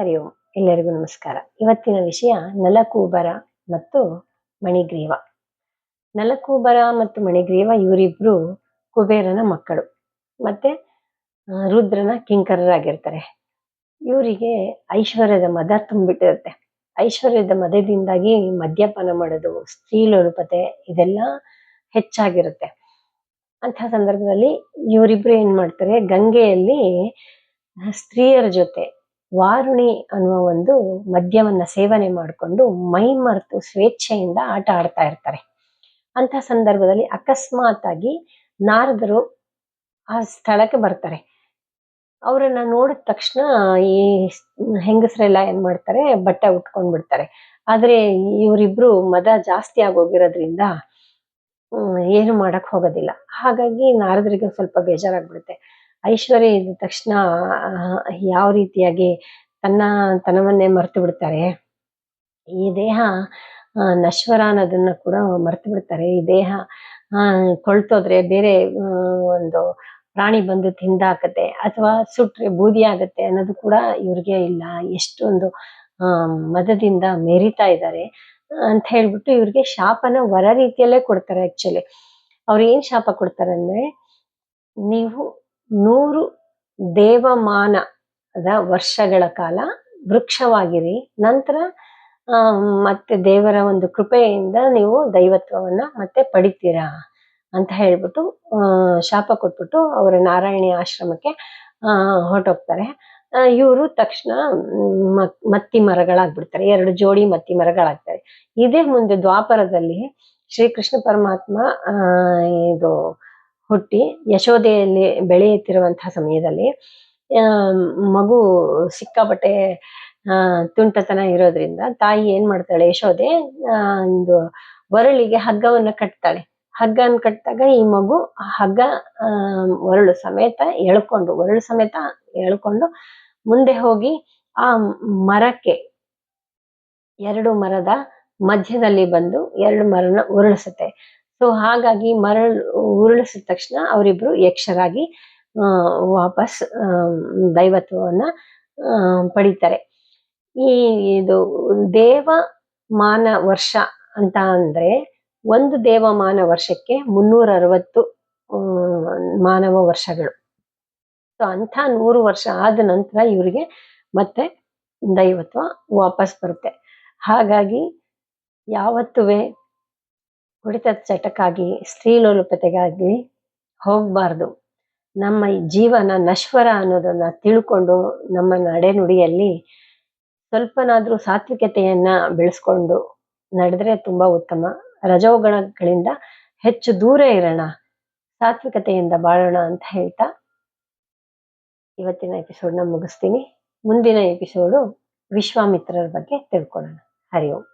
ಹರಿ ಓಂ ಎಲ್ಲರಿಗೂ ನಮಸ್ಕಾರ. ಇವತ್ತಿನ ವಿಷಯ ನಲಕೂಬರ ಮತ್ತು ಮಣಿಗ್ರೀವ. ನಲಕೂಬರ ಮತ್ತು ಮಣಿಗ್ರೀವ ಇವರಿಬ್ರು ಕುಬೇರನ ಮಕ್ಕಳು. ಮತ್ತೆ ರುದ್ರನ ಕಿಂಕರರಾಗಿರ್ತಾರೆ. ಇವರಿಗೆ ಐಶ್ವರ್ಯದ ಮದ ತುಂಬಿಟ್ಟಿರುತ್ತೆ. ಐಶ್ವರ್ಯದ ಮದದಿಂದಾಗಿ ಮದ್ಯಪಾನ ಮಾಡೋದು ಸ್ತ್ರೀ ಲೋಲುಪತೆ ಇದೆಲ್ಲ ಹೆಚ್ಚಾಗಿರುತ್ತೆ. ಅಂತಹ ಸಂದರ್ಭದಲ್ಲಿ ಇವರಿಬ್ರು ಏನ್ ಮಾಡ್ತಾರೆ ಗಂಗೆಯಲ್ಲಿ ಸ್ತ್ರೀಯರ ಜೊತೆ ವಾರುಣಿ ಅನ್ನುವ ಒಂದು ಮದ್ಯವನ್ನ ಸೇವನೆ ಮಾಡಿಕೊಂಡು ಮೈ ಮರೆತು ಸ್ವೇಚ್ಛೆಯಿಂದ ಆಟ ಆಡ್ತಾ ಇರ್ತಾರೆ. ಅಂತ ಸಂದರ್ಭದಲ್ಲಿ ಅಕಸ್ಮಾತ್ ಆಗಿ ನಾರದರು ಆ ಸ್ಥಳಕ್ಕೆ ಬರ್ತಾರೆ. ಅವರನ್ನ ನೋಡಿದ ತಕ್ಷಣ ಈ ಹೆಂಗಸರೆಲ್ಲ ಏನ್ ಮಾಡ್ತಾರೆ, ಬಟ್ಟೆ ಉಟ್ಕೊಂಡ್ ಬಿಡ್ತಾರೆ. ಆದ್ರೆ ಇವರಿಬ್ರು ಮದ ಜಾಸ್ತಿ ಆಗೋಗಿರೋದ್ರಿಂದ ಏನು ಮಾಡಕ್ ಹೋಗೋದಿಲ್ಲ. ಹಾಗಾಗಿ ನಾರದರಿಗೆ ಸ್ವಲ್ಪ ಬೇಜಾರಾಗ್ಬಿಡುತ್ತೆ. ಐಶ್ವರ್ಯ ಇದ್ದ ತಕ್ಷಣ ಯಾವ ರೀತಿಯಾಗಿ ತನ್ನ ತನವನ್ನೇ ಮರೆತು ಬಿಡ್ತಾರೆ? ಈ ದೇಹ ನಶ್ವರ ಅನ್ನೋದನ್ನ ಕೂಡ ಮರೆತು ಬಿಡ್ತಾರೆ. ಈ ದೇಹ ಕೊಳ್ತೋದ್ರೆ ಬೇರೆ ಒಂದು ಪ್ರಾಣಿ ಬಂದು ತಿಂದಾಕತ್ತೆ ಅಥವಾ ಸುಟ್ರೆ ಬೂದಿ ಆಗತ್ತೆ ಅನ್ನೋದು ಕೂಡ ಇವ್ರಿಗೆ ಇಲ್ಲ. ಎಷ್ಟೊಂದು ಮದದಿಂದ ಮೆರಿತಾ ಇದ್ದಾರೆ ಅಂತ ಹೇಳ್ಬಿಟ್ಟು ಇವ್ರಿಗೆ ಶಾಪನ ವರ ರೀತಿಯಲ್ಲೇ ಕೊಡ್ತಾರೆ ಆಕ್ಚುಲಿ ಅವ್ರು ಏನ್ ಶಾಪ ಕೊಡ್ತಾರೆ ಅಂದ್ರೆ ನೀವು ನೂರು ದೇವಮಾನದ ವರ್ಷಗಳ ಕಾಲ ವೃಕ್ಷವಾಗಿರಿ. ನಂತರ ಮತ್ತೆ ದೇವರ ಒಂದು ಕೃಪೆಯಿಂದ ನೀವು ದೈವತ್ವವನ್ನ ಮತ್ತೆ ಪಡಿತೀರಾ ಅಂತ ಹೇಳ್ಬಿಟ್ಟು ಶಾಪ ಕೊಟ್ಬಿಟ್ಟು ಅವರ ನಾರಾಯಣಿ ಆಶ್ರಮಕ್ಕೆ ಹೊರಟೋಗ್ತಾರೆ. ಇವರು ತಕ್ಷಣ ಮತ್ತಿ ಮರಗಳಾಗ್ಬಿಡ್ತಾರೆ. ಎರಡು ಜೋಡಿ ಮತ್ತಿ ಮರಗಳಾಗ್ತಾರೆ. ಇದೇ ಮುಂದೆ ದ್ವಾಪರದಲ್ಲಿ ಶ್ರೀಕೃಷ್ಣ ಪರಮಾತ್ಮ ಇದು ಹುಟ್ಟಿ ಯಶೋದೆಯಲ್ಲಿ ಬೆಳೆಯುತ್ತಿರುವಂತಹ ಸಮಯದಲ್ಲಿ ಮಗು ಸಿಕ್ಕಾಪಟ್ಟೆ ತುಂಟತನ ಇರೋದ್ರಿಂದ ತಾಯಿ ಏನ್ ಮಾಡ್ತಾಳೆ ಯಶೋದೆ ಒಂದು ಒರಳಿಗೆ ಹಗ್ಗವನ್ನ ಕಟ್ತಾಳೆ. ಹಗ್ಗನ ಕಟ್ಟಿದಾಗ ಈ ಮಗು ಹಗ್ಗ ಒರಳು ಸಮೇತ ಎಳ್ಕೊಂಡು ಒರಳು ಸಮೇತ ಎಳ್ಕೊಂಡು ಮುಂದೆ ಹೋಗಿ ಆ ಮರಕ್ಕೆ ಎರಡು ಮರದ ಮಧ್ಯದಲ್ಲಿ ಬಂದು ಎರಡು ಮರನ ಉರುಳಿಸುತ್ತೆ. ಸೊ ಹಾಗಾಗಿ ಮರಳು ಉರುಳಿಸಿದ ತಕ್ಷಣ ಅವರಿಬ್ರು ಯಕ್ಷರಾಗಿ ವಾಪಸ್ ದೈವತ್ವವನ್ನ ಪಡಿತಾರೆ. ಈ, ಇದು ದೇವ ಮಾನ ವರ್ಷ ಅಂತ ಅಂದ್ರೆ ಒಂದು ದೇವಮಾನ ವರ್ಷಕ್ಕೆ ಮುನ್ನೂರ ಅರವತ್ತು ಮಾನವ ವರ್ಷಗಳು. ಸೊ ಅಂಥ ನೂರು ವರ್ಷ ಆದ ನಂತರ ಇವರಿಗೆ ಮತ್ತೆ ದೈವತ್ವ ವಾಪಸ್ ಬರುತ್ತೆ. ಹಾಗಾಗಿ ಯಾವತ್ತುವೆ ಕುಡಿತದ ಚಟಕ್ಕಾಗಿ ಸ್ತ್ರೀಲೋಲುಪತೆಗಾಗಿ ಹೋಗಬಾರ್ದು. ನಮ್ಮ ಜೀವನ ನಶ್ವರ ಅನ್ನೋದನ್ನ ತಿಳ್ಕೊಂಡು ನಮ್ಮ ನಡೆನುಡಿಯಲ್ಲಿ ಸ್ವಲ್ಪನಾದ್ರೂ ಸಾತ್ವಿಕತೆಯನ್ನ ಬೆಳೆಸ್ಕೊಂಡು ನಡೆದ್ರೆ ತುಂಬಾ ಉತ್ತಮ. ರಜೋಗಣಗಳಿಂದ ಹೆಚ್ಚು ದೂರ ಇರೋಣ, ಸಾತ್ವಿಕತೆಯಿಂದ ಬಾಳೋಣ ಅಂತ ಹೇಳ್ತಾ ಇವತ್ತಿನ ಎಪಿಸೋಡ್ನ ಮುಗಿಸ್ತೀನಿ. ಮುಂದಿನ ಎಪಿಸೋಡು ವಿಶ್ವಾಮಿತ್ರರ ಬಗ್ಗೆ ತಿಳ್ಕೊಳ್ಳೋಣ. ಹರಿ ಓಂ.